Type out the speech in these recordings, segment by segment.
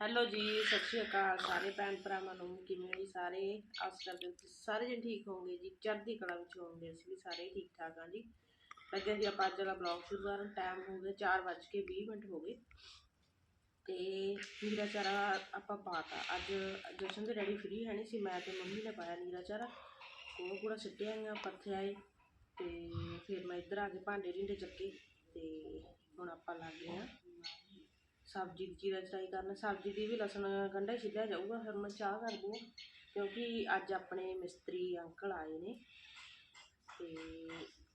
Hello ਜੀ, ਸਤਿ ਸ਼੍ਰੀ ਅਕਾਲ ਸਾਰੇ ਭੈਣ ਭਰਾਵਾਂ ਨੂੰ, ਕਿਵੇਂ ਜੀ ਸਾਰੇ? ਆਸ ਕਰਦੇ ਹਾਂ ਤੁਸੀਂ ਸਾਰੇ ਜਣ ਠੀਕ ਹੋਵੋਗੇ ਜੀ, ਚੜ੍ਹਦੀ ਕਲਾ ਵਿੱਚ ਹੋਵੋਗੇ, ਅਸੀਂ ਵੀ ਸਾਰੇ ਠੀਕ ਠਾਕ ਹਾਂ ਜੀ। ਲੱਗੇ ਜੀ ਆਪਾਂ ਅੱਜ ਵਾਲਾ ਬਲੌਗ ਸ਼ੁਰੂ ਕਰਨ ਟਾਈਮ ਹੋ ਗਿਆ 4:20 ਮਿੰਟ ਹੋ ਗਏ। ਤੇ ਨੀਰਾ ਚਾਰਾ ਆਪਾਂ ਪਾਤਾ। ਅੱਜ ਜਸ਼ਨ ਦੇ ਡੈਡੀ ਫ੍ਰੀ ਹੈ ਨਹੀਂ ਸੀ, ਮੈਂ ਤੇ ਮੰਮੀ ਨੇ ਪਾਇਆ ਨੀਰਾ ਚਾਰਾ। ਉਹ ਕੂੜਾ ਸਿੱਟਿਆ ਗਿਆ ਪੱਥੇ ਆਏ। ਤੇ ਫਿਰ ਮੈਂ ਇੱਧਰ ਆ ਕੇ ਭਾਂਡੇ ਢਿੰਡੇ ਚੱਕੇ। ਤੇ ਹੁਣ ਆਪਾਂ ਲੱਗ ਗਏ ਹਾਂ। ਸਬਜ਼ੀ ਦੀ ਚੀਰਾ ਚਰਾਈ ਕਰਨ, ਸਬਜ਼ੀ ਦੀ ਵੀ ਲਸਣ ਗੰਢਾ ਹੀ ਛਿੱਲਿਆ ਜਾਊਗਾ, ਫਿਰ ਮੈਂ ਚਾਹ ਕਰਦੀ ਹਾਂ ਕਿਉਂਕਿ ਅੱਜ ਆਪਣੇ ਮਿਸਤਰੀ ਅੰਕਲ ਆਏ ਨੇ, ਤੇ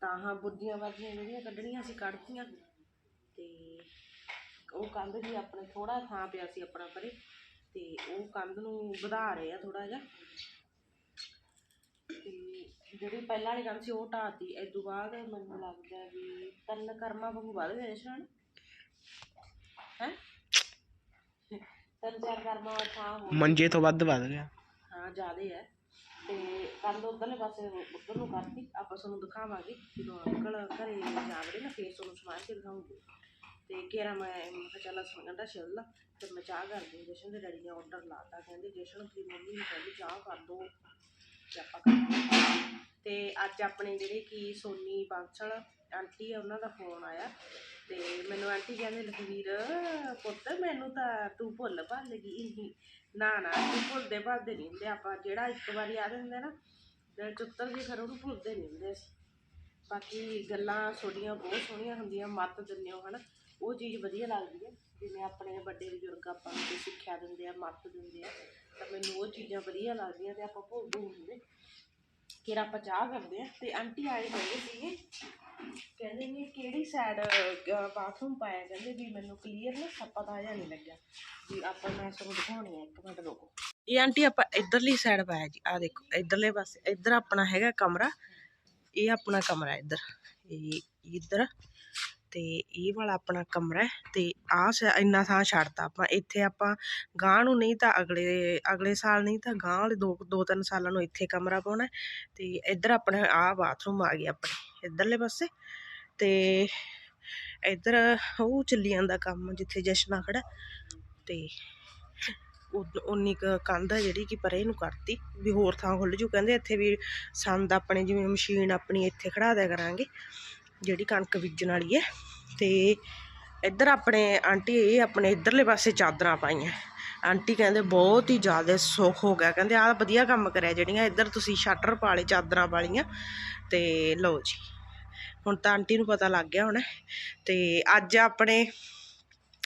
ਤਾਂ ਹਾਂ ਬੁੱਧੀਆਂ ਵਰਗੀਆਂ ਜਿਹੜੀਆਂ ਕੱਢਣੀਆਂ ਸੀ ਕੱਢਤੀਆਂ। ਤੇ ਉਹ ਕੰਧ ਜੀ ਆਪਣੇ ਥੋੜਾ ਥਾਂ ਪਿਆ ਸੀ ਆਪਣਾ ਪਰੇ, ਤੇ ਉਹ ਕੰਧ ਨੂੰ ਵਧਾ ਰਹੇ ਆ ਥੋੜਾ ਜਿਹਾ। ਤੇ ਜਿਹੜੀ ਪਹਿਲਾਂ ਵਾਲੀ ਕੰਧ ਸੀ ਉਹ ਢਾਤੀ ਇਸ ਤੋਂ ਬਾਅਦ ਮੈਨੂੰ ਲੱਗਦਾ ਵੀ ਤਿੰਨ ਕਰਮਾਂ ਵਾਂਗੂ ਵੱਧ ਗਏ ਨਿਸ਼ਾਨ ਹੈ? ਤਿੰਨ ਚਾਰ ਕਰਮਾਂ ਵਾਲਾ ਥਾਂ ਹੋ ਮੰਜੇ ਤੋਂ ਵੱਧ ਵੱਧ ਗਿਆ। ਹਾਂ ਜ਼ਿਆਦੇ ਹੈ। ਤੇ ਕੰਧ ਉਧਰਲੇ ਪਾਸੇ ਉੱਧਰ ਨੂੰ ਕਰਤੀ ਆਪਾਂ ਤੁਹਾਨੂੰ ਦਿਖਾਵਾਂਗੇ। ਜਦੋਂ ਅੰਕਲ ਘਰੇ ਜਾਵੜੇ ਨਾ ਫੇਰ ਤੁਹਾਨੂੰ ਸਮਾਨ ਕੇ ਦਿਖਾਉਂਗੀ। ਤੇ ਕਿਹੜਾ ਮੈਂ ਮੈਂ ਕਿਹਾ ਚੱਲ ਸਮਝਦਾ ਛਿੱਲ ਲਾ। ਫਿਰ ਮੈਂ ਚਾਹ ਕਰਦੀ। ਜਸ਼ਨ ਦੇ ਡੈਡੀ ਨੇ ਆਰਡਰ ਲਾਤਾ ਕਹਿੰਦੇ ਜਸ਼ਨ ਦੀ ਮੰਮੀ ਨੂੰ ਕਹਿੰਦੀ ਚਾਹ ਕਰ ਦੋ। ਤੇ ਆਪਾਂ ਕਰਦੇ ਤੇ ਅੱਜ ਆਪਣੇ ਜਿਹੜੇ ਕੀ ਸੋਨੀ ਬਾਂਸਲ ਆਂਟੀ ਆ ਉਹਨਾਂ ਦਾ ਫੋਨ ਆਇਆ। ਤੇ ਮੈਨੂੰ ਆਂਟੀ ਕਹਿੰਦੇ, ਲਖਵੀਰ, ਪੁੱਤ, ਮੈਨੂੰ ਤਾਂ ਤੂੰ ਭੁੱਲ ਭੱਲ ਗਈ ਨਾ ਨਾ, ਤੂੰ ਭੁੱਲਦੇ ਭੱਲਦੇ ਨਹੀਂ ਹੁੰਦੇ। ਆਪਾਂ ਜਿਹੜਾ ਇੱਕ ਵਾਰੀ ਆ ਦਿੰਦੇ ਨਾ ਦਿਲ ਚੁੱਤਰ ਜੀ ਫਿਰ ਉਹਨੂੰ ਭੁੱਲਦੇ ਨਹੀਂ ਹੁੰਦੇ ਅਸੀਂ। ਬਾਕੀ ਗੱਲਾਂ ਤੁਹਾਡੀਆਂ ਬਹੁਤ ਸੋਹਣੀਆਂ ਹੁੰਦੀਆਂ, ਮੱਤ ਦਿੰਦੇ ਹੋ, ਹਨਾ? ਉਹ ਚੀਜ਼ ਵਧੀਆ ਲੱਗਦੀ ਹੈ। ਜਿਵੇਂ ਆਪਣੇ ਵੱਡੇ ਬਜ਼ੁਰਗ ਆਪਾਂ ਨੂੰ ਸਿੱਖਿਆ ਦਿੰਦੇ ਆ, ਮੱਤ ਦਿੰਦੇ ਆ, ਤਾਂ ਮੈਨੂੰ ਉਹ ਚੀਜ਼ਾਂ ਵਧੀਆ ਲੱਗਦੀਆਂ ਤੇ ਆਪਾਂ ਭੁੱਲਦੇ ਨਹੀਂ ਹੁੰਦੇ। ਫਿਰ ਆਪਾਂ ਚਾਹ ਕਰਦੇ ਆ ਤੇ ਆਂਟੀ ਆਏ ਹੋਏ ਸੀਗੇ। ਕਹਿੰਦੇ ਨੇ ਕਿਹੜੀ ਸਾਈਡ ਬਾਥਰੂਮ ਪਾਇਆ? ਕਹਿੰਦੇ ਵੀ ਮੈਨੂੰ ਕਲੀਅਰ ਨਾ ਪਤਾ ਜਿਹਾ ਨਹੀਂ ਲੱਗਿਆ। ਵੀ ਆਪਾਂ ਮੈਂ ਤੁਹਾਨੂੰ ਦਿਖਾਉਣੀ ਆ ਇੱਕ ਮਿੰਟ ਰੁਕੋ। ਇਹ ਆਂਟੀ, ਆਪਾਂ ਇਧਰਲੀ ਸਾਈਡ ਪਾਇਆ ਜੀ। ਆ ਦੇਖੋ, ਇਧਰਲੇ ਪਾਸੇ, ਇਧਰ ਆਪਣਾ ਹੈਗਾ ਕਮਰਾ, ਇਹ ਆਪਣਾ ਕਮਰਾ ਇੱਧਰ, ਇਹ ਇੱਧਰ। ਤੇ ਇਹ ਵਾਲਾ ਆਪਣਾ ਕਮਰਾ ਹੈ ਤੇ ਆਹ ਇੰਨਾ ਥਾਂ ਛੱਡਤਾ ਆਪਾਂ। ਇੱਥੇ ਆਪਾਂ ਗਾਂ ਨੂੰ ਨਹੀਂ ਤਾਂ ਅਗਲੇ ਅਗਲੇ ਸਾਲ ਨਹੀਂ ਤਾਂ ਗਾਂ ਵਾਲੇ ਦੋ ਦੋ ਤਿੰਨ ਸਾਲਾਂ ਨੂੰ ਇੱਥੇ ਕਮਰਾ ਪਾਉਣਾ ਹੈ। ਤੇ ਇੱਧਰ ਆਪਣਾ ਆਹ ਬਾਥਰੂਮ ਆ ਗਿਆ ਆਪਣੇ, ਇੱਧਰਲੇ ਪਾਸੇ। ਤੇ ਇੱਧਰ ਉਹ ਚੱਲੀ ਜਾਂਦਾ ਕੰਮ ਜਿੱਥੇ ਜਸ਼ਨਾ ਖੜਾ ਤੇ ਉਨੀ ਕੁ ਕੰਧ ਆ ਜਿਹੜੀ ਕਿ ਪਰੇ ਨੂੰ ਕਰਤੀ ਵੀ ਹੋਰ ਥਾਂ ਖੁੱਲ ਜੂ। ਕਹਿੰਦੇ ਇੱਥੇ ਵੀ ਸੰਦ ਆਪਣੇ ਜਿਵੇਂ ਮਸ਼ੀਨ ਆਪਣੀ ਇੱਥੇ ਖੜਾ ਦਿਆ ਕਰਾਂਗੇ। ਜਿਹੜੀ ਕਣਕ ਬੀਜਣ ਵਾਲੀ ਹੈ ਤੇ ਇੱਧਰ ਆਪਣੇ ਆਂਟੀ ਇਹ ਆਪਣੇ ਇੱਧਰਲੇ ਪਾਸੇ ਚਾਦਰਾਂ ਪਾਈਆਂ। ਆਂਟੀ ਕਹਿੰਦੇ ਬਹੁਤ ਹੀ ਜ਼ਿਆਦਾ ਸੁੱਖ ਹੋ ਗਿਆ। ਕਹਿੰਦੇ ਆਹ ਵਧੀਆ ਕੰਮ ਕਰਿਆ ਜਿਹੜੀਆਂ ਇੱਧਰ ਤੁਸੀਂ ਸ਼ਟਰ ਪਾ ਲਏ, ਚਾਦਰਾਂ ਵਾਲੀਆਂ ਤੇ ਲਓ ਜੀ। ਹੁਣ ਤਾਂ ਆਂਟੀ ਨੂੰ ਪਤਾ ਲੱਗ ਗਿਆ ਹੋਣਾ। ਤੇ ਅੱਜ ਆਪਣੇ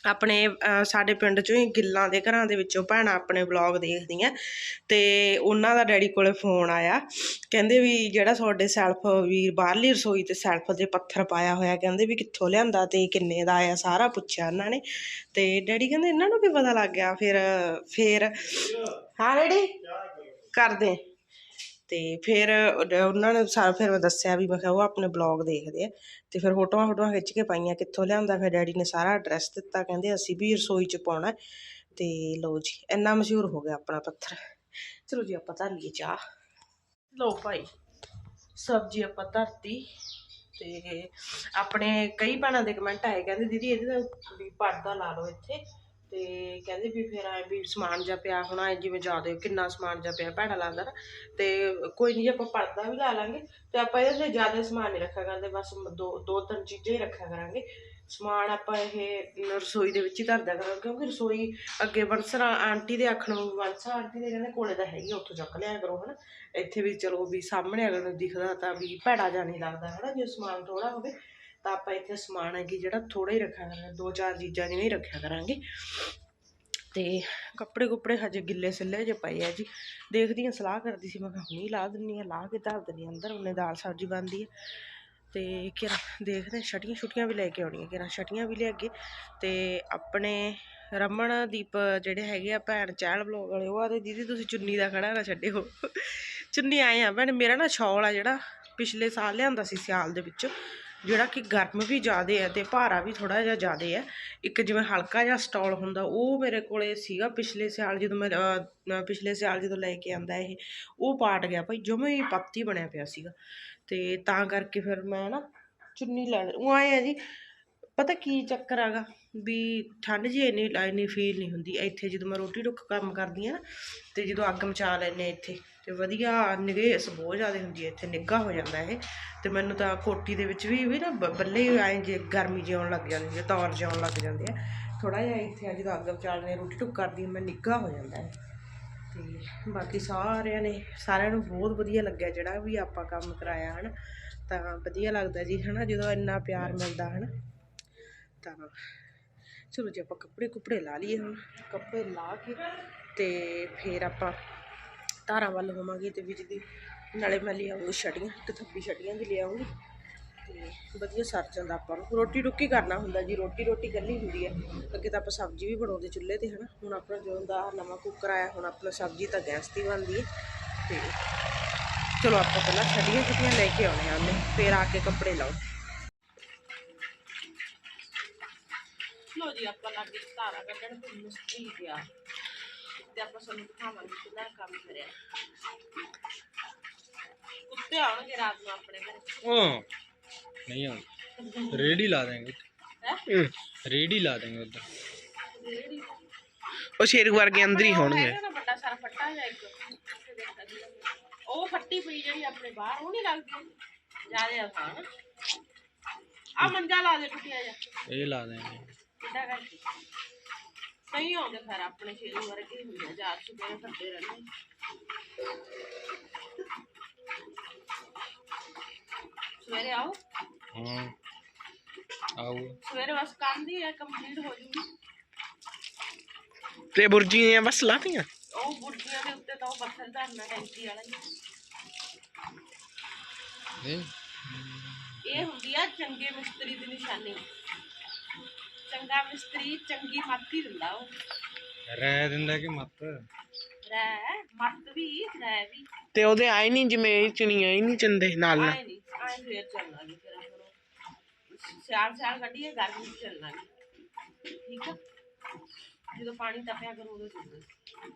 ਆਪਣੇ ਸਾਡੇ ਪਿੰਡ ਚੋਂ ਹੀ ਗਿੱਲਾਂ ਦੇ ਘਰਾਂ ਦੇ ਵਿੱਚੋਂ ਭੈਣਾਂ ਆਪਣੇ ਵਲੌਗ ਦੇਖਦੀਆਂ। ਤੇ ਉਹਨਾਂ ਦਾ ਡੈਡੀ ਕੋਲ ਫੋਨ ਆਇਆ। ਕਹਿੰਦੇ ਵੀ ਜਿਹੜਾ ਤੁਹਾਡੇ ਸੈਲਫ ਵੀ ਬਾਹਰਲੀ ਰਸੋਈ ਤੇ ਸੈਲਫ ਦੇ ਪੱਥਰ ਪਾਇਆ ਹੋਇਆ, ਕਹਿੰਦੇ ਵੀ ਕਿੱਥੋਂ ਲਿਆਂਦਾ ਤੇ ਕਿੰਨੇ ਦਾ ਆਇਆ, ਸਾਰਾ ਪੁੱਛਿਆ ਉਹਨਾਂ ਨੇ। ਤੇ ਡੈਡੀ ਕਹਿੰਦੇ, ਇਹਨਾਂ ਨੂੰ ਵੀ ਪਤਾ ਲੱਗ ਗਿਆ, ਫਿਰ ਫਿਰ। ਹਾਂ ਡੈਡੀ? ਕਰਦੇ। ਤੇ ਫਿਰ ਉਹਨਾਂ ਨੇ ਸਾਰਾ, ਫਿਰ ਮੈਂ ਦੱਸਿਆ ਵੀ, ਮੈਂ ਕਿਹਾ ਉਹ ਆਪਣੇ ਬਲੌਗ ਦੇਖਦੇ ਆ। ਤੇ ਫਿਰ ਫੋਟੋਆਂ ਫੋਟੋਆਂ ਖਿੱਚ ਕੇ ਪਾਈਆਂ ਕਿੱਥੋਂ ਲਿਆਂਦਾ, ਫਿਰ ਡੈਡੀ ਨੇ ਸਾਰਾ ਐਡਰੈਸ ਦਿੱਤਾ, ਕਹਿੰਦੇ ਅਸੀਂ ਵੀ ਰਸੋਈ 'ਚ ਪਾਉਣਾ। ਹੈ। ਤੇ ਲਓ ਜੀ, ਇੰਨਾ ਮਸ਼ਹੂਰ ਹੋ ਗਿਆ ਆਪਣਾ ਪੱਥਰ। ਚਲੋ ਜੀ, ਆਪਾਂ ਧਰ ਲਈਏ ਚਾਹ। ਲਓ ਭਾਈ, ਸਬਜ਼ੀ ਆਪਾਂ ਧਰਤੀ। ਤੇ ਆਪਣੇ ਕਈ ਭੈਣਾਂ ਦੇ ਕਮੈਂਟ ਆਏ, ਕਹਿੰਦੇ ਦੀਦੀ ਇਹਦੇ ਵੀ ਪਰਦਾ ਲਾ ਲਓ ਇੱਥੇ। ਤੇ ਕਹਿੰਦੇ ਵੀ ਫਿਰ ਐ ਵੀ ਸਮਾਨ ਜਿਹਾ ਪਿਆ ਹੋਣਾ ਐ ਜਿਵੇਂ ਜ਼ਿਆਦਾ ਕਿੰਨਾ ਸਮਾਨ ਜਾ ਪਿਆ ਭੈੜਾ ਲੱਗਦਾ ਨਾ। ਤੇ ਕੋਈ ਨਹੀਂ ਆਪਾਂ ਪਰਦਾ ਵੀ ਲਾ ਲਾਂਗੇ ਤੇ ਆਪਾਂ ਇਹਦੇ ਤੇ ਜ਼ਿਆਦਾ ਸਮਾਨ ਨਹੀਂ ਰੱਖਿਆ ਕਰਦੇ ਬਸ ਦੋ ਦੋ ਤਿੰਨ ਚੀਜ਼ਾਂ ਹੀ ਰੱਖਿਆ ਕਰਾਂਗੇ। ਸਮਾਨ ਆਪਾਂ ਇਹ ਰਸੋਈ ਦੇ ਵਿੱਚ ਹੀ ਧਰਦਾ ਕਰਾਂਗੇ ਕਿਉਂਕਿ ਰਸੋਈ ਅੱਗੇ ਬੰਸਰਾ ਆਂਟੀ ਦੇ ਆਖਣ ਨੂੰ ਬੰਸਾ ਆਂਟੀ ਦੇ ਕਹਿੰਦੇ ਕੋਲੇ ਤਾਂ ਹੈਗੀ ਆ, ਉੱਥੋਂ ਚੱਕ ਲਿਆ ਕਰੋ ਹਨਾ। ਇੱਥੇ ਵੀ ਚਲੋ ਵੀ ਸਾਹਮਣੇ ਅਗਰ ਨੂੰ ਦਿਖਦਾ ਤਾਂ ਵੀ ਭੈੜਾ ਜਿਹਾ ਨਹੀਂ ਲੱਗਦਾ ਹਨਾ ਜੇ ਸਮਾਨ ਥੋੜਾ ਹੋਵੇ। ਤਾਂ ਆਪਾਂ ਇੱਥੇ ਸਮਾਨ ਹੈ ਕਿ ਜਿਹੜਾ ਥੋੜਾ ਹੀ ਰੱਖਿਆ ਕਰਾਂਗੇ ਦੋ ਚਾਰ ਚੀਜ਼ਾਂ ਜਿਵੇਂ ਹੀ ਰੱਖਿਆ ਕਰਾਂਗੇ। ਤੇ ਕੱਪੜੇ ਕੁੱਪੜੇ ਹਜੇ ਗਿੱਲੇ ਸਿੱਲੇ ਜੇ ਪਏ ਆ ਜੀ। ਦੇਖਦੀ ਹਾਂ ਸਲਾਹ ਕਰਦੀ ਸੀ ਮੈਂ ਕਿਹਾ ਹੁਣੀ ਲਾ ਦਿੰਨੀ ਆ ਲਾ ਕੇ ਧਰ ਦਿੰਨੀ ਆਂ ਅੰਦਰ ਉਹਨੇ ਦਾਲ ਸਬਜ਼ੀ ਬਣਦੀ ਹੈ ਤੇ ਕਿਰਾ ਦੇਖਦੇ ਹਾਂ, ਛਟੀਆਂ ਛੁਟੀਆਂ ਵੀ ਲੈ ਕੇ ਆਉਣੀਆਂ ਕਿਰਾ ਛਟੀਆਂ ਵੀ ਲਿਆਗੇ ਤੇ ਆਪਣੇ ਰਮਨਦੀਪ ਜਿਹੜੇ ਹੈਗੇ ਆ ਭੈਣ ਚਹਿਲ ਬਲੋਗ ਵਾਲੇ ਉਹ ਆਦੇ ਦੀਦੀ ਤੁਸੀਂ ਚੁੰਨੀ ਦਾ ਖੜਾ ਨਾ ਛੱਡਿਓ। ਚੁੰਨੀ ਆਏ ਆ ਭੈਣ ਮੇਰਾ ਨਾ ਸ਼ੌਲ ਆ ਜਿਹੜਾ ਪਿਛਲੇ ਸਾਲ ਲਿਆਂਦਾ ਸੀ ਸਿਆਲ ਦੇ ਵਿੱਚ। ਜਿਹੜਾ ਕਿ ਗਰਮ ਵੀ ਜ਼ਿਆਦਾ ਹੈ ਤੇ ਭਾਰਾ ਵੀ ਥੋੜਾ ਜਿਹਾ ਜ਼ਿਆਦਾ ਹੈ ਇੱਕ ਜਿਵੇਂ ਹਲਕਾ ਜਿਹਾ ਸਟਾਲ ਹੁੰਦਾ, ਉਹ ਮੇਰੇ ਕੋਲੇ ਸੀਗਾ ਪਿਛਲੇ ਸਾਲ ਜਦੋਂ ਮੈਂ ਪਿਛਲੇ ਸਾਲ ਜਦੋਂ ਲੈ ਕੇ ਆਂਦਾ ਇਹ, ਉਹ ਪਾਟ ਗਿਆ ਭਾਈ, ਜਮੇ ਹੀ ਪੱਤੀ ਬਣਿਆ ਪਿਆ ਸੀਗਾ। ਤੇ ਤਾਂ ਕਰਕੇ ਫਿਰ ਮੈਂ ਨਾ ਚੁੰਨੀ ਲੈ ਉਹ ਆਏ ਆ ਜੀ, ਪਤਾ ਕੀ ਚੱਕਰ ਹੈਗਾ ਵੀ ਠੰਡ ਜੀ ਇੰਨੀ ਇੰਨੀ ਫੀਲ ਨਹੀਂ ਹੁੰਦੀ। ਇੱਥੇ ਜਦੋਂ ਮੈਂ ਰੋਟੀ ਟੁੱਕ ਕੰਮ ਕਰਦੀ ਆ ਨਾ, ਤੇ ਜਦੋਂ ਅੱਗ ਮਚਾ ਲੈਂਦੇ ਹਾਂ ਇੱਥੇ ਤੇ ਵਧੀਆ ਨਿਗੇ ਬਹੁਤ ਜ਼ਿਆਦਾ ਹੁੰਦੀ ਹੈ ਇੱਥੇ ਨਿੱਘਾ ਹੋ ਜਾਂਦਾ ਇਹ। ਤੇ ਮੈਨੂੰ ਤਾਂ ਕੋਟੀ ਦੇ ਵਿੱਚ ਵੀ ਵੀ ਨਾ ਬੱਲੇ ਆਏ ਜੇ ਗਰਮੀ ਜਿਉਣ ਲੱਗ ਜਾਂਦੀ ਹੈ ਤੌਰ ਜਿਉਣ ਲੱਗ ਜਾਂਦੇ ਆ। ਥੋੜਾ ਜਿਹਾ ਇੱਥੇ ਆ ਜਦੋਂ ਅੱਗ ਮਚਾ ਰੋਟੀ ਟੁੱਕ ਕਰਦੀ ਹਾਂ, ਮੈਂ ਨਿੱਘਾ ਹੋ ਜਾਂਦਾ ਹੈ। ਤੇ ਬਾਕੀ ਸਾਰਿਆਂ ਨੇ ਸਾਰਿਆਂ ਨੂੰ ਬਹੁਤ ਵਧੀਆ ਲੱਗਿਆ ਜਿਹੜਾ ਵੀ ਆਪਾਂ ਕੰਮ ਕਰਾਇਆ ਹਨ। ਤਾਂ ਵਧੀਆ ਲੱਗਦਾ ਜੀ ਹਨਾ ਜਦੋਂ ਇੰਨਾ ਪਿਆਰ ਮਿਲਦਾ ਹਨ। ਤਾਂ ਚਲੋ ਜੀ ਆਪਾਂ ਕੱਪੜੇ ਕੁਪੜੇ ਲਾ ਲਈਏ ਹੁਣ। ਕੱਪੜੇ ਲਾ ਕੇ ਤੇ ਫਿਰ ਆਪਾਂ ਧਾਰਾਂ ਵੱਲ ਹੋਵਾਂਗੇ ਤੇ ਵਿੱਚ ਨਾਲੇ ਮੈਂ ਲਿਆਉਂਗੀ ਛੜੀਆਂ, ਇੱਕ ਥੱਬੀ ਛੜੀਆਂ ਦੀ ਲਿਆਉਂਗੀ। ਤੇ ਵਧੀਆ ਸਰ ਜਾਂਦਾ ਆਪਾਂ ਨੂੰ। ਰੋਟੀ ਟੁੱਕੀ ਕਰਨਾ ਹੁੰਦਾ ਜੀ, ਰੋਟੀ ਰੋਟੀ ਇਕੱਲੀ ਹੁੰਦੀ ਹੈ। ਅੱਗੇ ਤਾਂ ਆਪਾਂ ਸਬਜ਼ੀ ਵੀ ਬਣਾਉਂਦੇ ਚੁੱਲ੍ਹੇ ਤੇ, ਹਨਾ। ਹੁਣ ਆਪਣਾ ਜੋ ਦਾ ਨਵਾਂ ਕੁੱਕਰ ਆਇਆ, ਹੁਣ ਆਪਣਾ ਸਬਜ਼ੀ ਤਾਂ ਗੈਸ ਤੇ ਬਣਦੀ ਹੈ। ਤੇ ਚਲੋ ਆਪਾਂ ਪਹਿਲਾਂ ਛਟੀਆਂ ਛੜੀਆਂ ਲੈ ਕੇ ਆਉਣੇ ਆ ਉਹਨੇ, ਫਿਰ ਆ ਕੇ ਕੱਪੜੇ ਲਾਓ। ਲੋ ਜੀ, ਆਪਾਂ ਲੱਗ ਧਾਰਾ ਕੱਢਣ ਤੇ ਮਿਸਤਰੀ ਗਿਆ। ਤੇ ਆਪਾਂ ਤੁਹਾਨੂੰ ਦਿਖਾਵਾਂਗੇ ਕਿਹਦਾ ਕੰਮ ਕਰਿਆ। ਕੁੱਤੇ ਆਉਣਗੇ ਰਾਤ ਨੂੰ ਆਪਣੇ ਘਰੇ। ਹਾਂ ਨਹੀਂ ਆਉਂ ਰੇੜੀ ਲਾ ਦੇਂਗੇ ਹੈ? ਰੇੜੀ ਲਾ ਦੇਂਗੇ ਉਧਰ। ਰੇੜੀ? ਉਹ ਸ਼ੇਰ ਵਰਗੇ ਅੰਦਰ ਹੀ ਹੋਣਗੇ। ਵੱਡਾ ਸਾਰਾ ਫੱਟਾ ਜਾਈ ਉਹ ਫੱਟੀ ਪਈ ਜਿਹੜੀ ਆਪਣੇ ਬਾਹਰ ਉਹ ਨਹੀਂ ਲੱਗਦੀ। ਜਿਆਦੇ ਆਸਾਨ ਆ ਮੰਜਾ ਲਾ ਦੇ ਟੁੱਟਿਆ ਜਾ ਇਹ ਲਾ ਦੇਂਗੇ ਕਿੱਦਾਂ ਕਰਕੇ। ਸਹੀ ਆਉਂਦੇ ਫਿਰ ਆਪਣੇ ਸ਼ੇਰੂ ਵਰਗੇ ਹੁੰਦੇ ਜਾਰ ਸੁਪੇ ਫੱਟੇ ਰਹਿੰਦੇ ਸਵੇਰੇ ਆਓ। ਹਾਂ ਆਓ। ਸਵੇਰੇ ਬਸ ਕੰਮ ਦੀ ਹੈ ਕੰਪਲੀਟ ਹੋ ਜੂਗੀ। ਤੇ ਬੁਰਜੀਆਂ ਬਸ ਲਾਤੀਆਂ? ਉਹ ਬੁਰਜੀਆਂ ਦੇ ਉੱਤੇ ਤਾਂ ਉਹ ਪੱਥਰ ਧਰਨਾ ਟੈਂਕੀ ਵਾਲਾ ਹੀ ਇਹ ਹੁੰਦੀ ਆ ਚੰਗੇ ਮਿਸਤਰੀ ਦੀ ਨਿਸ਼ਾਨੀ। ਚੰਗਾ ਮਿਸਤਰੀ ਚੰਗੀ ਮੱਤ ਦਿੰਦਾ ਉਹ। ਰਹਿ ਦਿੰਦਾ ਕਿ ਮੱਤ ਤੇ ਉਹਦੇ ਆਏ ਨਹੀਂ ਜਿਵੇਂ ਇਹ ਚਿਣੀਆਂ ਹੀ ਨਹੀਂ ਚੰਦੇ ਨਾਲ। ਆਏ ਨਹੀਂ ਆਏ ਫੇਰ ਚੱਲਾਂਗੇ ਫਿਰ ਆਪਾਂ ਸਿਆਲ ਸਿਆਲ ਕੱਢੀਏ ਗਰਮੀ ਚ ਚੱਲਾਂਗੇ। ਠੀਕ ਆ? ਜਦੋਂ ਪਾਣੀ ਤਪਿਆ ਕਰੂਗਾ ਚੱਲਾਂਗੇ।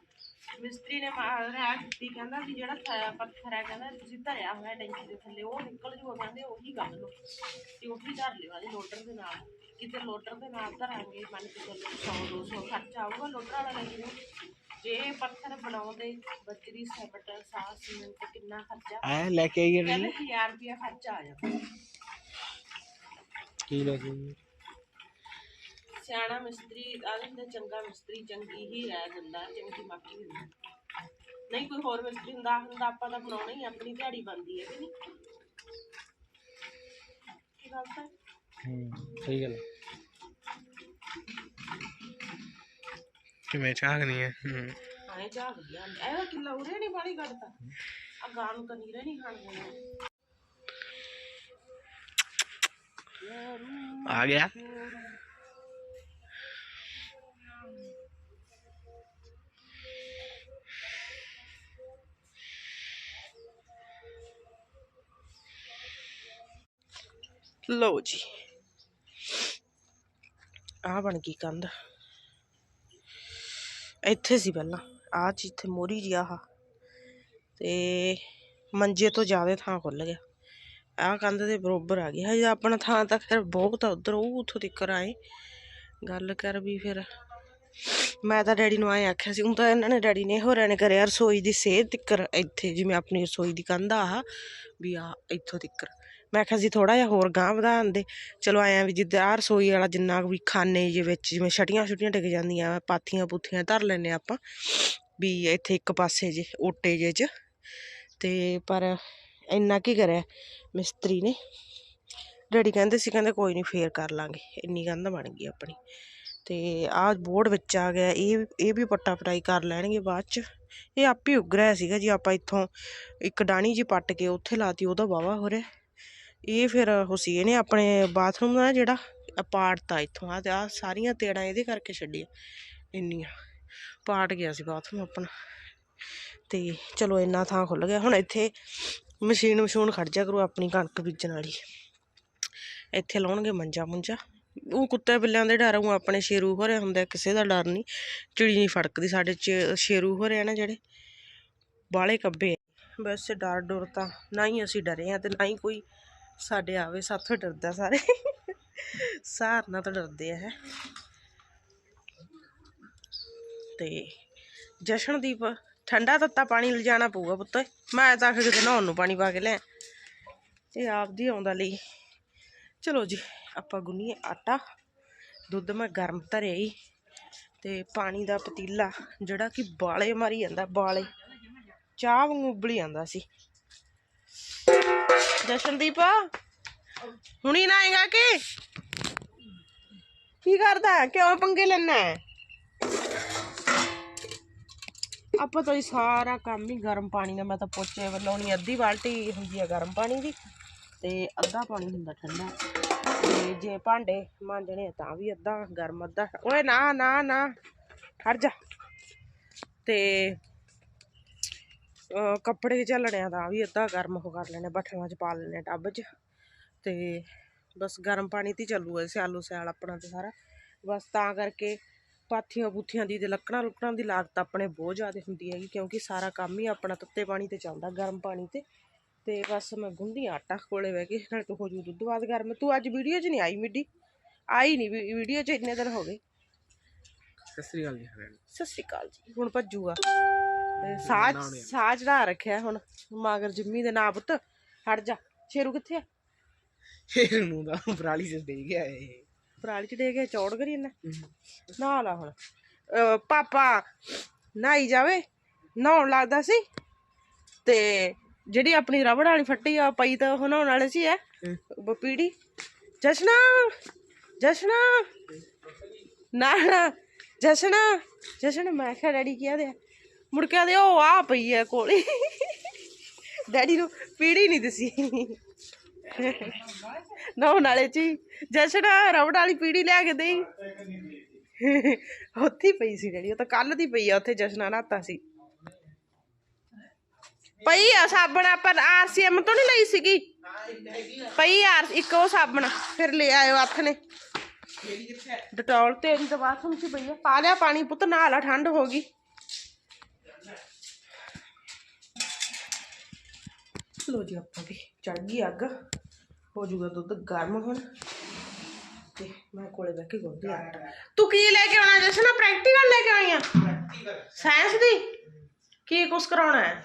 ਮਿਸਤਰੀ ਨੇ ਮਾਰਿਆ ਦਿੱਤੀ ਕਹਿੰਦਾ ਵੀ ਜਿਹੜਾ ਪੱਥਰ ਹੈ ਕਹਿੰਦਾ ਤੁਸੀਂ ਧਰਿਆ ਹੋਇਆ ਟੈਂਕੀ ਦੇ ਥੱਲੇ ਉਹ ਨਿਕਲ ਜੂਗਾ ਕਹਿੰਦੇ ਉਹੀ ਗੱਲ ਲੋ ਤੇ ਉਹੀ ਧਰ ਲਿਓ ਆਦੇ ਲੋਡਰ ਦੇ ਨਾਲ। ਕਿਤੇ ਲੋਡਰ ਦੇ ਨਾਲ ਧਰਾਂਗੇ ਮੰਨ ਕੇ ਚੱਲੋ 100 200 ਖਰਚਾ ਆਊਗਾ ਲੋਡਰ ਵਾਲਾ ਲੱਗੇ ਜੇ ਪੱਥਰ ਬਣਾਉਂਦੇ ਬੱਜਰੀ ਸੈਬਟ ਸਾਹ ਸੀਮੈਂਟ ਕਿੰਨਾ ਖਰਚਾ? ਐ ਲੈ ਕੇ ਆਈਏ 1000 ਰੁਪਿਆ ਖਰਚਾ ਆ ਜਾਂਦਾ। ਕੀ ਲੈ ਸਿਆਣਾ ਮਿਸਤਰੀ ਆ ਦਿੰਦਾ ਚੰਗਾ ਮਿਸਤਰੀ ਚੰਗੀ ਹੀ ਰਹਿ ਦਿੰਦਾ ਚੰਗੀ ਮਾਕੀ ਦਿੰਦਾ ਨਹੀਂ ਕੋਈ ਹੋਰ ਮਿਸਤਰੀ ਹੁੰਦਾ ਹੁੰਦਾ ਆਪਾਂ ਤਾਂ ਬਣਾਉਣਾ ਹੀ ਆਪਣੀ ਦਿਹਾੜੀ ਬੰਦੀ ਹੈ ਕਿ ਨਹੀਂ? ਗੱਲ ਤਾਂ? ਹੂੰ ਸਹੀ ਗੱਲ ਝਾਗਣੀ ਹੈ? ਹੂੰ। ਆਏ ਗਿਆ ਐਵੇਂ ਕਿੱਲਾ ਉਰੇ ਨਹੀਂ ਪਾਣੀ ਕੱਢਦਾ ਆ ਗਾਂ ਨੂੰ ਕਨੀਰੇ ਨਹੀਂ ਖਾਣ ਆ ਗਿਆ। ਲਓ ਜੀ। ਆ ਬਣ ਗਈ ਕੰਧ। ਇੱਥੇ ਸੀ ਪਹਿਲਾਂ। ਆ ਚੀਜ਼ ਤੇ ਮੋਰੀ ਜੀ, ਆਹ। ਤੇ ਮੰਜੇ ਤੋਂ ਜ਼ਿਆਦਾ ਥਾਂ ਖੁੱਲ ਗਿਆ। ਆਹ ਕੰਧ ਦੇ ਬਰੋਬਰ ਆ ਗਈ। ਹਜੇ ਆਪਣਾ ਥਾਂ ਤਾਂ ਫਿਰ ਬਹੁਤ ਆ, ਉਧਰ ਉਹ ਉੱਥੋਂ ਤੱਕ ਆਏ। ਗੱਲ ਕਰ ਵੀ ਫਿਰ ਮੈਂ ਤਾਂ ਡੈਡੀ ਨੂੰ ਆਏ ਆਖਿਆ ਸੀ ਹੁਣ ਤਾਂ ਇਹਨਾਂ ਨੇ ਡੈਡੀ ਨੇ ਹੋਰਾਂ ਨੇ ਕਰਿਆ, ਰਸੋਈ ਦੀ ਸੇਧ ਤਿੱਕਰ ਇੱਥੇ, ਜਿਵੇਂ ਆਪਣੀ ਰਸੋਈ ਦੀ ਕੰਧ ਆ ਵੀ ਆ ਇੱਥੋਂ ਤਿੱਕਰ। ਮੈਂ ਆਖਿਆ ਸੀ ਥੋੜਾ ਜਿਹਾ ਹੋਰ ਗਾਂ ਵਧਾ ਦਿੰਦੇ ਚਲੋ ਆਇਆ ਵੀ ਜਿੱਦਾਂ ਆਹ ਰਸੋਈ ਵਾਲਾ ਜਿੰਨਾ ਕੁ ਵੀ ਖਾਨੇ ਜੇ ਵਿੱਚ, ਜਿਵੇਂ ਛਟੀਆਂ ਛੁਟੀਆਂ ਡਿੱਗ ਜਾਂਦੀਆਂ, ਪਾਥੀਆਂ ਪੂਥੀਆਂ ਧਰ ਲੈਨੇ ਆਪਾਂ, ਵੀ ਇੱਥੇ ਇੱਕ ਪਾਸੇ ਜੇ, ਓਟੇ ਜੇ ਚ। ਤੇ ਪਰ ਇੰਨਾ ਕੀ ਕਰਿਆ ਮਿਸਤਰੀ ਨੇ। ਡੈਡੀ ਕਹਿੰਦੇ ਸੀ, ਕਹਿੰਦੇ ਕੋਈ ਨਹੀਂ ਫੇਰ ਕਰ ਲਾਂਗੇ, ਇੰਨੀ ਕੰਧ ਬਣ ਗਈ ਆਪਣੀ। ਅਤੇ ਆਹ ਬੋਰਡ ਵਿੱਚ ਆ ਗਿਆ, ਇਹ ਇਹ ਵੀ ਪੱਟਾ ਪਟਾਈ ਕਰ ਲੈਣਗੇ ਬਾਅਦ ਚ। ਇਹ ਆਪੇ ਉੱਗ ਰਿਹਾ ਸੀਗਾ ਜੀ, ਆਪਾਂ ਇੱਥੋਂ ਇੱਕ ਡਾਣੀ ਜੀ ਪੱਟ ਕੇ ਉੱਥੇ ਲਾਤੀ, ਉਹਦਾ ਵਾਵਾ ਹੋ ਰਿਹਾ। ਇਹ ਫਿਰ ਉਹ ਸੀ ਇਹਨੇ ਆਪਣੇ ਬਾਥਰੂਮ ਦਾ ਜਿਹੜਾ ਆਹ ਪਾੜਤਾ ਇੱਥੋਂ ਆ ਤੇ ਆ ਸਾਰੀਆਂ ਤੇੜਾਂ ਇਹਦੇ ਕਰਕੇ ਛੱਡੀਆਂ, ਇੰਨੀਆਂ। ਪਾਟ ਗਿਆ ਸੀ ਬਾਥਰੂਮ ਆਪਣਾ। ਤੇ ਚਲੋ ਇੰਨਾ ਥਾਂ ਖੁੱਲ ਗਿਆ। ਹੁਣ ਇੱਥੇ ਮਸ਼ੀਨ ਮਸ਼ੂਨ ਖੜ ਜਾ ਕਰੂ ਆਪਣੀ ਕਣਕ ਬੀਜਣ ਵਾਲੀ। ਇੱਥੇ ਲਾਉਣਗੇ ਮੰਜਾ ਮੁੰਜਾ ਉਹ ਕੁੱਤੇ ਬਿੱਲਿਆਂ ਦੇ ਡਰ ਉਹ ਆਪਣੇ ਸ਼ੇਰੂ ਹੋਰੇ ਹੁੰਦਾ, ਕਿਸੇ ਦਾ ਡਰ ਨਹੀਂ। ਚਿੜੀ ਨਹੀਂ ਫੜਕਦੀ ਸਾਡੇ ਚ, ਸ਼ੇਰੂ ਹੋਰੇ ਆ ਨਾ ਜਿਹੜੇ ਬਾਲੇ ਕੱਬੇ ਆ। ਵੈਸੇ ਡਰ ਡਰ ਤਾਂ ਨਾ ਹੀ ਅਸੀਂ ਡਰੇ ਆ ਤੇ ਨਾ ਹੀ ਕੋਈ ਸਾਡੇ ਆਵੇ, ਸਾਥੋਂ ਡਰਦਾ ਸਾਰੇ। ਸਾਰਨਾ ਤਾਂ ਡਰਦੇ ਆ, ਹੈ। ਤੇ ਜਸ਼ਨਦੀਪ, ਠੰਡਾ ਤੱਤਾ ਪਾਣੀ ਲਿਜਾਣਾ ਪਊਗਾ ਪੁੱਤ। ਮੈਂ ਤਾਂ ਆਖਿਆ ਕਿਤੇ ਨਹਾਉਣ ਨੂੰ ਪਾਣੀ ਪਾ ਕੇ ਲੈ। ਇਹ ਆਪਦੀ ਆਉਂਦਾ ਲਈ। ਚਲੋ ਜੀ। ਆਪਾਂ ਗੁੰਨੀਏ ਆਟਾ। ਦੁੱਧ ਮੈਂ ਗਰਮ ਧਰਿਆ ਹੀ ਤੇ ਪਾਣੀ ਦਾ ਪਤੀਲਾ ਜਿਹੜਾ ਕਿ ਬਾਲੇ ਮਾਰੀ ਜਾਂਦਾ, ਬਾਲੇ। ਚਾਹ ਵਾਂਗੂ ਉਬਲੀ ਜਾਂਦਾ ਸੀ। ਜਸ਼ਨਦੀਪ, ਹੁਣੀ ਨਾ ਆਏਗਾ ਕਿ? ਕੀ ਕਰਦਾ? ਕਿਉਂ ਪੰਗੇ ਲੈਣਾ ਆਪਾਂ ਤਾਂ ਸਾਰਾ ਕੰਮ ਹੀ ਗਰਮ ਪਾਣੀ ਨਾਲ, ਮੈਂ ਤਾਂ ਪੋਚੇ ਲਾਉਣੀ ਅੱਧੀ ਬਾਲਟੀ ਹੁੰਦੀ ਆ ਗਰਮ ਪਾਣੀ ਦੀ। ਤੇ ਅੱਧਾ ਪਾਣੀ ਹੁੰਦਾ ਠੰਡਾ। ਤੇ ਜੇ ਭਾਂਡੇ ਮਾਂਜਣੇ ਤਾਂ ਵੀ ਅੱਧਾ ਗਰਮ ਅੱਧਾ ਓਏ ਨਾ ਨਾ ਨਾ। ਹਟ ਜਾ। ਤੇ ਕੱਪੜੇ ਝੱਲਣੇ ਆ ਤਾਂ ਵੀ ਅੱਧਾ ਗਰਮ ਹੋ ਕਰ ਲੈਣੇ, ਬੱਠਲਾਂ 'ਚ ਪਾ ਲੈਣੇ ਟੱਬ 'ਚ। ਤੇ ਬਸ ਗਰਮ ਪਾਣੀ ਤੇ ਹੀ ਚੱਲੂਗਾ ਸਿਆਲੋ ਸਿਆਲ ਆਪਣਾ ਤੇ ਸਾਰਾ। ਬਸ ਤਾਂ ਕਰਕੇ ਪਾਥੀਆਂ ਪੂਥੀਆਂ ਦੀ ਤੇ ਲੱਕੜਾਂ ਲੁੱਕੜਾਂ ਦੀ ਲਾਗਤ ਆਪਣੇ ਬਹੁਤ ਜ਼ਿਆਦਾ ਹੁੰਦੀ ਹੈਗੀ, ਕਿਉਂਕਿ ਸਾਰਾ ਕੰਮ ਹੀ ਆਪਣਾ ਤੱਤੇ ਪਾਣੀ ਤੇ ਚੱਲਦਾ, ਗਰਮ ਪਾਣੀ ਤੇ। ਤੇ ਬਸ ਮੈਂ ਗੁੰਦੀ ਆਟਾ ਕੋਲੇ ਬਹਿ ਕੇ ਨਾਲ ਤੂੰ ਹੋ ਜੂ ਦੁੱਧ ਬਾਅਦ ਗਰਮ ਤੂੰ ਅੱਜ ਵੀਡੀਓ 'ਚ ਨਹੀਂ ਆਈ ਮਿੱਡੀ। ਆਈ ਨਹੀਂ ਵੀਡੀਓ 'ਚ ਇੰਨੇ ਦਿਨ ਹੋ ਗਏ। ਸਤਿ ਸ੍ਰੀ ਅਕਾਲ ਜੀ ਨੂੰ। ਸਤਿ ਸ਼੍ਰੀ ਅਕਾਲ ਜੀ ਹੁਣ ਭੱਜੂਗਾ। ਸਾਜ ਸਾਜ ਚੜਾ ਰੱਖਿਆ ਹੁਣ ਮਾਗਰ ਜਿੰਮੀ ਦੇ ਨਾਂ ਪੁੱਤ ਹਟ ਜਾ। ਸ਼ੇਰੂ ਕਿੱਥੇ ਆ? ਇਹ ਨੂੰ ਦਾ ਪਰਾਲੀ ਚ ਦੇ ਗਿਆ ਇਹ। ਪਰਾਲੀ ਚ ਦੇ ਕੇ ਚੌੜ ਕਰੀ ਨਾ ਨਹਾ ਲਾ ਹੁਣ। ਪਾਪਾ ਨਹਾਈ ਜਾਵੇ ਨਹਾਉਣ ਲੱਗਦਾ ਸੀ। ਤੇ ਜਿਹੜੀ ਆਪਣੀ ਰਬੜ ਵਾਲੀ ਫੱਟੀ ਆ ਪਈ ਤਾਂ ਉਹ ਨਹਾਉਣ ਵਾਲੇ ਸੀ ਐ। ਬਪੀੜੀ ਜਸ਼ਨਾ ਜਸ਼ਨਾ। ਨਾ ਨਾ ਜਸ਼ਨਾ ਜਸ਼ਨ ਮੈਂ ਕਿਹਾ ਡੈਡੀ ਕੀ ਆਦੇ ਮੁੜ ਕੇ ਆਦੇ ਉਹ ਆ ਪਈ ਐ ਕੋਲੇ। ਡੈਡੀ ਨੂੰ ਪੀੜੀ ਨਹੀਂ ਦਸੀ। ਵਾਲੇ ਚ ਹੀ। ਜਸ਼ਨ ਰਬੜ ਵਾਲੀ ਪੀੜੀ ਲਿਆ ਕੇ ਦੇਈ। ਉੱਥੇ ਪਈ ਸੀ ਡੈਡੀ ਉਹ ਤਾਂ ਕੱਲ ਦੀ ਪਈ ਆ ਉੱਥੇ ਜਸ਼ਨਾ ਨਹਾਤਾ ਸੀ। ਪਈ ਆ ਸਾਬਣ ਆਪਾਂ ਆਰਸੀਐਮ ਤੋਂ ਨਹੀਂ ਲਈ ਸੀਗੀ। ਪਈ ਆਰ ਇੱਕ ਉਹ ਸਾਬਣ ਫਿਰ ਲੈ ਆਇਓ ਹੱਥ ਨੇ। ਡਟੋਲ ਤੇਰੀ ਤਾਂ ਬਾਥਰੂਮ 'ਚ ਹੀ ਪਈ ਆ। ਪਾ ਲਿਆ ਪਾਣੀ ਪੁੱਤ ਨਹਾ ਲਾ ਠੰਡ ਹੋ ਗਈ। ਲੋ ਜੀ ਆਪਾਂ ਵੀ ਚੜ ਗਈ ਅੱਗ। ਹੋ ਜੂਗਾ ਦੁੱਧ ਗਰਮ ਹੁਣ। ਤੇ ਮੈਂ ਕੋਲੇ ਬਹਿ ਕੇ ਗੋਦੀ ਆਟਾ। ਤੂੰ ਕੀ ਲੈ ਕੇ ਆਉਣਾ ਜਸ਼ਨ? ਪ੍ਰੈਕਟੀਕਲ ਲੈ ਕੇ ਆਈ ਆ ਸਾਇੰਸ ਦੀ? ਕੀ ਕੁਛ ਕਰਾਉਣਾ ਹੈ?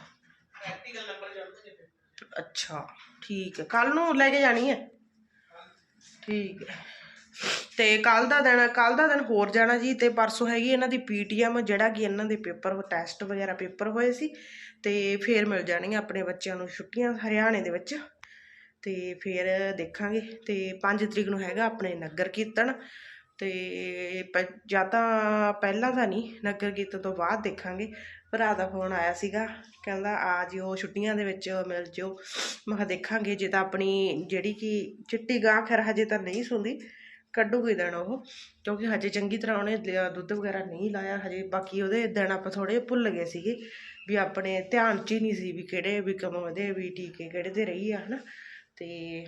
ਅੱਛਾ, ਠੀਕ ਹੈ। ਕੱਲ ਨੂੰ ਲੈ ਕੇ ਜਾਣੀ ਹੈ? ਠੀਕ ਹੈ। ਤੇ ਕੱਲ ਦਾ ਦਿਨ ਕੱਲ ਦਾ ਦਿਨ ਹੋਰ ਜਾਣਾ ਜੀ ਤੇ ਪਰਸੋਂ ਹੈਗੀ ਇਹਨਾਂ ਦੀ ਪੀਟੀਐਮ ਜਿਹੜਾ ਕਿ ਇਹਨਾਂ ਦੇ ਪੇਪਰ ਟੈਸਟ ਵਗੈਰਾ ਪੇਪਰ ਹੋਏ ਸੀ। ਤੇ ਫੇਰ ਮਿਲ ਜਾਣਗੀਆਂ ਆਪਣੇ ਬੱਚਿਆਂ ਨੂੰ ਛੁੱਟੀਆਂ ਹਰਿਆਣੇ ਦੇ ਵਿੱਚ। ਤੇ ਫੇਰ ਦੇਖਾਂਗੇ। ਤੇ 5 ਤਰੀਕ ਨੂੰ ਹੈਗਾ ਆਪਣੇ ਨਗਰ ਕੀਰਤਨ। ਤੇ ਪ- ਜਾਂ ਤਾਂ ਪਹਿਲਾਂ ਤਾਂ ਨਹੀਂ, ਨਗਰ ਕੀਰਤਨ ਤੋਂ ਬਾਅਦ ਦੇਖਾਂਗੇ। ਭਰਾ ਦਾ ਫੋਨ ਆਇਆ ਸੀਗਾ, ਕਹਿੰਦਾ ਆ ਜਿਓ, ਛੁੱਟੀਆਂ ਦੇ ਵਿੱਚ ਮਿਲ ਜਿਓ। ਮੈਂ ਕਿਹਾ ਦੇਖਾਂਗੇ, ਜੇ ਤਾਂ ਆਪਣੀ ਜਿਹੜੀ ਕਿ ਚਿੱਟੀ ਗਾਂ ਖੈਰ ਹਜੇ ਤਾਂ ਨਹੀਂ ਸੁੰਦੀ, ਕੱਢੂਗੀ ਦਿਨ ਉਹ, ਕਿਉਂਕਿ ਹਜੇ ਚੰਗੀ ਤਰ੍ਹਾਂ ਉਹਨੇ ਦੁੱਧ ਵਗੈਰਾ ਨਹੀਂ ਲਾਇਆ, ਹਜੇ ਬਾਕੀ ਉਹਦੇ ਦਿਨ ਆਪਾਂ ਥੋੜੇ ਭੁੱਲ ਗਏ ਸੀਗੇ ਵੀ ਆਪਣੇ ਧਿਆਨ 'ਚ ਹੀ ਨਹੀਂ ਸੀ ਵੀ ਕਿਹੜੇ ਵੀ ਕਦੋਂ ਇਹਦੇ ਵੀ ਟੀਕੇ ਕਿਹੜੇ ਤੇ ਰਹੀ ਆ, ਹਨਾ। ਤੇ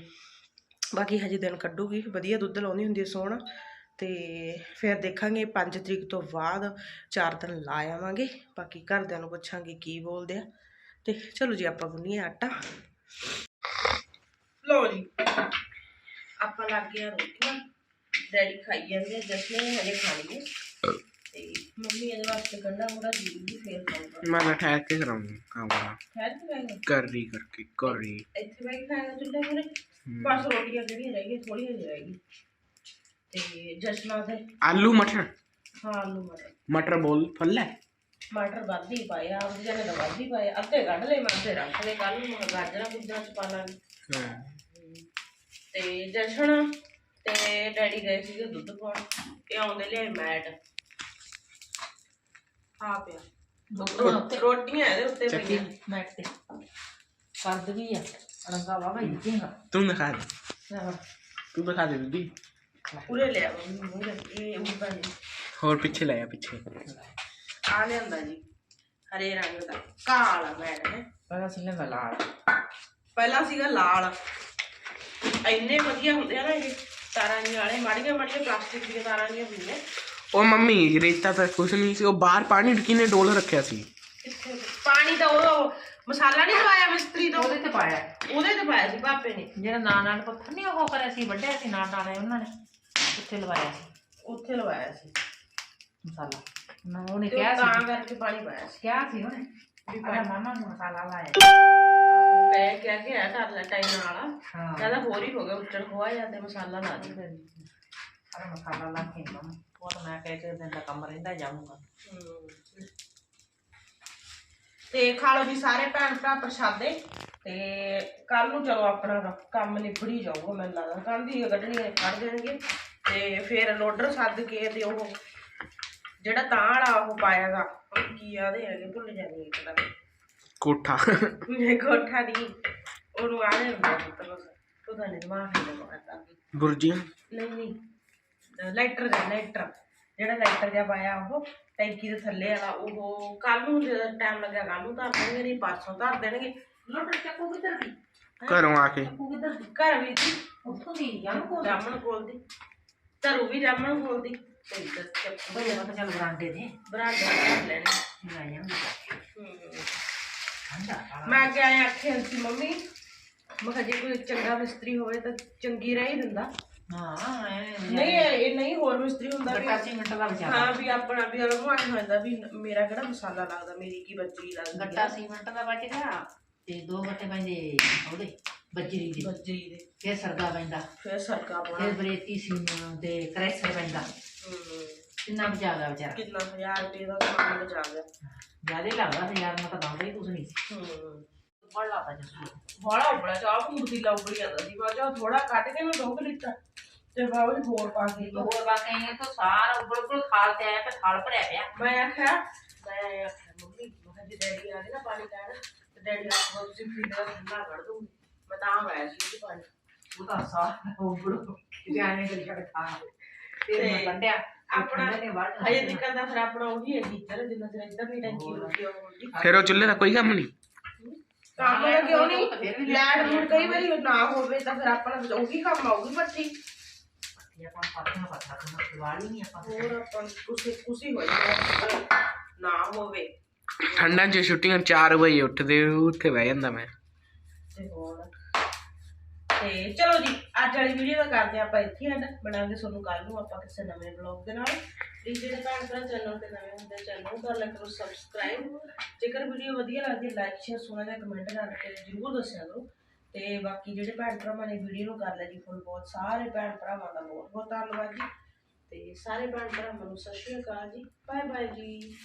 ਬਾਕੀ ਹਜੇ ਦਿਨ ਕੱਢੂਗੀ, ਵਧੀਆ ਦੁੱਧ ਲਾਉਂਦੀ ਹੁੰਦੀ ਹੈ ਸੋਹਣਾ। ਤੇ ਫਿਰ ਦੇਖਾਂਗੇ 5 ਤਰੀਕ ਤੋਂ ਬਾਅਦ 4 ਦਿਨ ਲਾ ਆਵਾਂਗੇ। ਬਾਕੀ ਘਰਦਿਆਂ ਨੂੰ ਪੁੱਛਾਂਗੇ ਕੀ ਬੋਲਦੇ ਆ। ਤੇ ਚਲੋ ਜੀ ਆਪਾਂ ਗੁੰਨੀਏ ਆਟਾ। ਲਓ ਜੀ ਆਪਾਂ ਲੱਗ ਗਿਆ ਰੋਟੀਆਂ। ਡੈਡੀ ਖਾਈ ਜਾਂਦੇ ਆ ਨੇ ਹਜੇ ਖਾਣੀ ਹੈ ਤੇ ਮੰਮੀ ਇਹਦੇ ਵਾਸਤੇ ਕੰਡਾ ਮੁੰਡਾ ਜ਼ਰੂਰੀ ਫੇਰ ਖਾਊਗਾ। ਮੈਂ ਨਾ ਠਹਿਰ ਕੇ ਕਰਾਂਗਾ ਕਰਰੀ ਕਰਕੇ ਕਰਰੀ ਇੱਥੇ ਬੈਠ ਖਾਏਗਾ ਚੁੱਲ੍ਹੇ ਮੂਰੇ ਬਸ ਰੋਟੀਆਂ ਜਿਹੜੀਆਂ ਰਹਿ ਗਈਆਂ ਥੋੜੀਆਂ ਜਿਹੀਆਂ ਰਹਿ ਗਈਆਂ। ਤੇ ਜਸ਼ਨਾ ਦੇ ਆਲੂ ਮਟਰ। ਹਾਂ ਆਲੂ ਮਟਰ। ਮਟਰ ਬੋਲ ਫੱਲੇ ਮਟਰ ਵੱਧ ਹੀ ਪਾਏ ਆ ਉਹਦੇ ਨੇ ਤਾਂ ਵੱਧ ਹੀ ਪਾਏ ਅੱਧੇ ਕੱਢ ਲਏ ਮੈਂ ਅੱਧੇ ਰੱਖ ਲਏ। ਕੱਲ ਨੂੰ ਮੈਂ ਗਾਜਰਾਂ ਗੁਜਰਾਂ ਚ ਪਾ ਲਾਂਗੀ। ਤੇ ਜਸ਼ਨ ਤੇ ਡੈਡੀ ਗਏ ਸੀਗੇ ਦੁੱਧ ਪਾਉਣ। ਇਹ ਆਉਂਦੇ ਲਿਆਏ ਮੈਟ। ਆ ਪਿਆ। ਰੋਟੀਆਂ ਇਹਦੇ ਉੱਤੇ ਪਈਆਂ। ਮੈਟ ਤੇ। ਕਰਦ ਵੀ ਆ। ਰੰਗਾ ਵਾ ਭਾਈ ਜੀਗਾ ਤੂੰ ਦਿਖਾ ਦੇ। ਤੂੰ ਦਿਖਾ ਦੇ ਦੀਦੀ ਇਹ ਹੋਰ ਪਿੱਛੇ ਲੈ ਆ ਪਿੱਛੇ। ਆ ਲਿਆਂਦਾ ਜੀ ਹਰੇ ਰੰਗ ਦਾ ਕਾਲਾ ਮੈਟ ਹੈ। ਪਹਿਲਾਂ ਸੀ ਨਾ ਲਾਲ। ਪਹਿਲਾਂ ਸੀਗਾ ਲਾਲ। ਇੰਨੇ ਵਧੀਆ ਹੁੰਦੇ ਆ ਨਾ ਇਹ ਤਾਰਾਂ ਜਿਹੇ ਵਾਲੇ ਮਾੜੀਆਂ ਮਾੜੀਆਂ ਪਲਾਸਟਿਕ ਦੀਆਂ ਤਾਰਾਂ ਦੀਆਂ ਹੁੰਦੀਆਂ। ਉਹ ਮੰਮੀ ਰੇਤਾ ਤਾਂ ਕੁਛ ਨਹੀਂ ਸੀ ਉਹ ਬਾਹਰ ਪਾਣੀ ਕਿਨੇ ਡੋਲ ਰੱਖਿਆ ਸੀ। ਕਿੱਥੇ? ਪਾਣੀ ਤਾਂ ਉਹ ਮਸਾਲਾ ਨਹੀਂ ਪਾਇਆ ਮਿਸਤਰੀ ਤੋਂ? ਉਹਦੇ ਤੇ ਪਾਇਆ। ਉਹਦੇ ਤੇ ਪਾਇਆ ਸੀ ਪਾਪੇ ਨੇ। ਜਿਹੜਾ ਨਾਲ ਨਾਲ ਪੱਥਰ ਨਹੀਂ ਉਹ ਕਰਿਆ ਸੀ ਵੱਢਿਆ ਸੀ ਨਾਲ ਨਾਲ ਉਹਨਾਂ ਨੇ। ਉੱਥੇ ਲਵਾਇਆ ਸੀ। ਉੱਥੇ ਲਵਾਇਆ ਸੀ। ਮਸਾਲਾ। ਨਾ ਉਹਨੇ ਤੇ ਉਹ ਕਿਹਾ ਤਾਂ ਸੀ ਕਰਕੇ ਪਾਣੀ ਪਾਇਆ ਸੀ। ਕਿਹਾ ਸੀ ਉਹਨੇ ਵੀ ਪਰ ਮਾਮਾ ਨੂੰ ਮਸਾਲਾ ਲਾਇਆ। ਕਹਿ ਕਹਿ ਕੇ ਆਇਆ ਕਰ ਲੈ ਟਾਈਮ ਨਾਲ ਹਾਂ। ਜ਼ਿਆਦਾ ਹੋਰ ਹੀ ਹੋ ਗਿਆ ਉੱਚੜ ਖੋਆ ਜਾਂਦੇ ਮਸਾਲਾ ਲਾ ਦੇ ਅਰੇ ਮਸਾਲਾ ਲਾ ਕੇ ਮਾਮਾ ਉਹ ਤਾਂ ਮੈਂ ਕਹਿ ਕੇ ਦਿਨ ਦਾ ਕੰਮ ਰਹਿੰਦਾ ਜਾਊਂਗਾ। ਤੇ ਖਾ ਲਓ ਜੀ ਸਾਰੇ ਭੈਣ ਭਰਾ ਪ੍ਰਸ਼ਾਦੇ। ਤੇ ਕੱਲ ਨੂੰ ਚਲੋ ਆਪਣਾ ਕੰਮ ਨਿਬੜੀ ਜਾਊਗਾ ਮੈਨੂੰ ਲੱਗਦਾ। ਕੱਲ ਦੀ ਕੱਢਣੀ ਕੱਢ ਦੇਣਗੇ। ਤੇ ਫਿਰ ਲੋਡਰ ਸੱਦ ਕੇ ਤੇ ਉਹ ਜਿਹੜਾ ਤਾਂ ਵਾਲਾ ਉਹ ਪਾਇਆਗਾ ਕੀ ਆਦੇ ਹੈਗੇ ਭੁੱਲ ਜਾਂਦੀ ਇੱਕ ਤਾਂ। ਕੋਠਾ। ਮੈਂ ਕੋਠਾ ਨਹੀਂ ਉਹਨੂੰ ਆਦੇ ਹੁੰਦਾ ਪੁੱਤ ਬਸ ਪਤਾ ਨਹੀਂ ਦਿਮਾਗ ਹੀ ਲਗਾਉਂਦਾ ਬੁਰਜੀਆਂ? ਨਹੀਂ ਨਹੀਂ ਲਾਈਟਰ ਦਾ ਲਾਈਟਰ ਜਿਹੜਾ ਲਾਈਟਰ ਜਿਹਾ ਪਾਇਆ ਉਹ ਟੈਂਕੀ ਦੇ ਥੱਲੇ ਵਾਲਾ ਉਹ ਕੱਲ ਨੂੰ ਜਦੋਂ ਟਾਈਮ ਲੱਗਿਆ ਕੱਲ ਨੂੰ ਧਰ ਦੇਣਗੇ ਨਹੀਂ ਪਰਸੋਂ ਧਰ ਦੇਣਗੇ। ਲੋਟਰ ਚੱਕੂ ਕਿੱਧਰ ਦੀ ਘਰੋਂ ਆ ਕੇ। ਚੱਕੂ ਕਿੱਧਰ ਦੀ ਘਰ ਵੀ ਸੀ ਉੱਥੋਂ ਦੀ ਜਾਣ ਕੋ ਜਾਮਣ ਕੋਲਦੀ ਧਰੂ ਵੀ ਜਾਮਣ ਕੋਲਦੀ ਤੇ ਇੱਧਰ ਚੱਪੂ ਬੜੇ ਤਾਂ ਚੱਲ ਬਰਾਂਡੇ ਦੇ। ਬਰਾਂਡੇ ਧਰ ਲੈਣੇ। ਲੈ ਜਾਂਗੇ ਠੰਡਾ ਮੈਂ ਕਿਹਾ ਆਇਆ ਆਖਿਆ ਸੀ ਮੰਮੀ ਮੈਂ ਕਿਹਾ ਜੇ ਕੋਈ ਚੰਗਾ ਮਿਸਤਰੀ ਹੋਵੇ ਤਾਂ ਚੰਗੀ ਰਹਿ ਹੀ ਦਿੰਦਾ। ਹਾਂ ਨਹੀਂ ਇਹ ਇਹ ਨਹੀਂ ਹੋਰ ਮਿਸਤਰੀ ਹੁੰਦਾ ਵੀ 85 ਮਿੰਟ ਦਾ ਵਿਚਾਰ ਹਾਂ ਵੀ ਆਪਣਾ ਵੀ ਉਹਨੂੰ ਆਏ ਹੁੰਦਾ ਵੀ ਮੇਰਾ ਕਿਹੜਾ ਮਸਾਲਾ ਲੱਗਦਾ ਮੇਰੀ ਕੀ ਬੱਜਰੀ ਲੱਗਦੀ ਗੱਟਾ ਸੀਮੈਂਟ ਦਾ ਬਚ ਗਿਆ। ਤੇ ਦੋ ਗੱਟੇ ਪੈਂਦੇ ਉਹਦੇ। ਬੱਜਰੀ ਦੇ। ਬੱਜਰੀ ਦੇ। ਫਿਰ ਸਰਦਾ ਪੈਂਦਾ। ਫਿਰ ਸਰਕਾ ਫਿਰ ਪਾਉਣਾ ਬਰੇਤੀ ਸੀਮੈਂਟ ਤੇ ਕਰੈਸਰ ਪੈਂਦਾ। ਕਿੰਨਾ ਬਚਾ ਗਿਆ ਵਿਚਾਰਾ। ਕਿੰਨਾ ਹਜ਼ਾਰ ਰੁਪਏ ਦਾ ਸਮਾਨ ਬਚਾ ਗਿਆ। ਜਿਆਦੇ ਲੱਗਦਾ ਹਜ਼ਾਰ ਮੈਂ ਤਾਂ ਲਾਉਂਦਾ ਹੀ ਕੁਝ ਨਹੀਂ ਸੀ। ਹੂੰ। ਬੜ ਲਾਤਾ ਜਸੂ ਬੜਾ ਉਬੜਾ ਚਾਹ ਮੁਰਦੀ ਲਾਉੜੀ ਜਾਂਦਾ ਸੀ ਬਾਜਾ ਥੋੜਾ ਕੱਟ ਕੇ ਮੈਂ ਦੋ ਕੁ ਲੀਟਰ। ਤੇ ਬਾਬਾ ਜੀ ਹੋਰ ਪਾ ਕੇ ਦੋ। ਹੋਰ ਬਾਕੀ ਇਹ ਤਾਂ ਸਾਰਾ ਉੱਪਰ ਉੱਪਰ ਖਾਲ ਤੇ ਆਇਆ ਤੇ ਖਾਲ ਭਰਿਆ ਪਿਆ। ਮੈਂ ਆਖਿਆ ਮੈਂ ਆਖਿਆ ਮੰਮੀ ਮੈਂ ਕਿਹਾ ਜੇ ਡੈਡੀ ਆ ਗਏ ਨਾ ਪਾਣੀ ਲੈਣ ਤੇ ਡੈਡੀ ਆਖੋ ਤੁਸੀਂ ਫੀਡਰ ਠੰਡਾ ਕਰ ਦੂੰਗੀ ਇਹ ਪਾਣੀ ਉਹ ਤਾਂ ਸਾਰਾ ਉੱਪਰ ਜਾਣੇ ਦੇ ਛੜ ਖਾ। ਤੇ ਮੈਂ ਕੱਢਿਆ। ਆਪਣਾ ਨੇ ਵੜ ਹਜੇ ਦਿੱਕਤ ਦਾ ਫਿਰ ਆਪਣਾ ਉਹੀ ਹੈ ਟੀਚਰ ਜਿੰਨਾ ਚਿਰ ਇੱਧਰ ਨਹੀਂ ਟੈਂਕੀ ਹੁੰਦੀ ਹੁੰਦੀ ਫਿਰ ਉਹ ਚੁੱਲ੍ਹੇ ਦਾ ਕੋਈ ਕੰਮ ਨਹੀਂ? ਕੰਮ ਹੈ ਕਿਉਂ ਨਹੀਂ? ਲੈਟ ਨੂੰ ਕਈ ਵਾਰੀ ਨਾ ਹੋਵੇ ਤਾਂ ਫਿਰ ਆਪਣਾ ਉਹੀ ਕੰਮ ਆਊਗੀ ਬੱਤੀ ਇਹ ਆਪਾਂ ਪਾਤੀਆਂ ਪਤਾ ਕਰਨਾ ਦਿਵਾਲੀ ਨਹੀਂ ਆਪਾਂ ਹੋਰ ਆਪਾਂ ਨੂੰ ਖੁਸ਼ੀ ਖੁਸ਼ੀ ਹੋਈ ਨਾ ਹੋਵੇ। ਠੰਡਾਂ 'ਚ ਛੁੱਟੀਆਂ 4 ਵਜੇ ਉੱਠਦੇ ਉੱਥੇ ਬਹਿ ਜਾਂਦਾ ਮੈਂ। ਤੇ ਹੋਰ? ਤੇ ਚਲੋ ਜੀ, ਅੱਜ ਵਾਲੀ ਵੀਡੀਓ ਦਾ ਕਰਦੇ ਹਾਂ ਆਪਾਂ ਇੱਥੇ ਐਂਡ ਬਣਾਉਂਦੇ ਤੁਹਾਨੂੰ ਕੱਲ ਨੂੰ ਆਪਾਂ ਕਿਸੇ ਨਵੇਂ ਬਲੌਗ ਦੇ ਨਾਲ। ਪਲੀਜ਼ ਜਿਹੜੇ ਭੈਣ ਭਰਾ ਚੈਨਲ ਤੇ ਨਵੇਂ ਹੁੰਦੇ ਚੈਨਲ ਨੂੰ ਕਰ ਲਿਆ ਕਰੋ ਸਬਸਕ੍ਰਾਈਬ ਜੇਕਰ ਵੀਡੀਓ ਵਧੀਆ ਲੱਗਦੀ ਲਾਈਕ ਸ਼ੇਅਰ ਸੋਹਣਾ ਜਿਹਾ ਕਮੈਂਟ ਕਰਕੇ ਜਰੂਰ ਦੱਸਿਆ ਕਰੋ। ਤੇ ਬਾਕੀ ਜਿਹੜੇ ਭੈਣ ਭਰਾਵਾਂ ਨੇ ਵੀਡੀਓ ਨੂੰ ਕਰ ਲਿਆ ਜੀ ਫੁੱਲ ਬਹੁਤ ਸਾਰੇ ਭੈਣ ਭਰਾਵਾਂ ਦਾ ਬਹੁਤ ਬਹੁਤ ਧੰਨਵਾਦ ਜੀ। ਤੇ ਸਾਰੇ ਭੈਣ ਭਰਾਵਾਂ ਨੂੰ ਸਤਿ ਸ਼੍ਰੀ ਅਕਾਲ ਜੀ। ਬਾਏ ਬਾਏ ਜੀ।